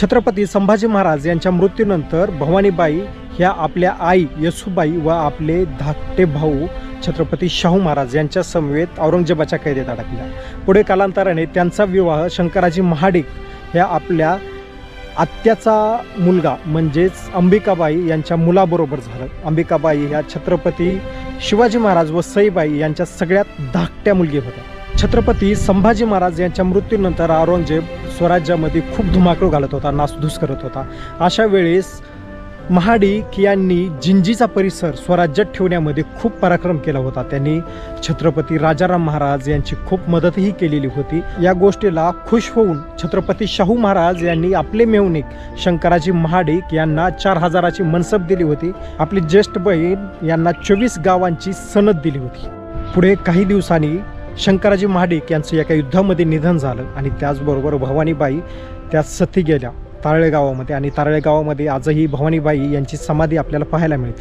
छत्रपती संभाजी महाराज यांच्या मृत्यूनंतर भवानीबाई ह्या आपल्या आई येसूबाई व आपले धाकटे भाऊ छत्रपती शाहू महाराज यांच्या समवेत औरंगजेबाच्या कैदेत अडकल्या. पुढे कालांतराने त्यांचा विवाह शंकराजी महाडिक ह्या आपल्या आत्याचा मुलगा म्हणजेच अंबिकाबाई यांच्या मुलाबरोबर झालं. अंबिकाबाई ह्या छत्रपती शिवाजी महाराज व सईबाई यांच्या सगळ्यात धाकट्या मुलगी होत्या. छत्रपती संभाजी महाराज यांच्या मृत्यूनंतर औरंगजेब स्वराज्यामध्ये खूप धुमाकूळ घालत होता नासधूस करत होता. अशा वेळेस महाडिक यांनी जिंजीचा परिसर स्वराज्यात ठेवण्यामध्ये खूप पराक्रम केला होता. त्यांनी छत्रपती राजाराम महाराज यांची खूप मदतही केलेली होती. या गोष्टीला खुश होऊन छत्रपती शाहू महाराज यांनी आपले मेवणीक शंकराजी महाडिक यांना चार हजाराची मनसब दिली होती. आपली ज्येष्ठ बहीण यांना चोवीस गावांची सनद दिली होती. पुढे काही दिवसांनी शंकराजी महाडिक यांचं एका युद्धामध्ये निधन झालं आणि त्याचबरोबर भवानीबाई त्या सती गेल्या तारळेगावामध्ये. आणि तारळेगावामध्ये आजही भवानीबाई यांची समाधी आपल्याला पाहायला मिळते.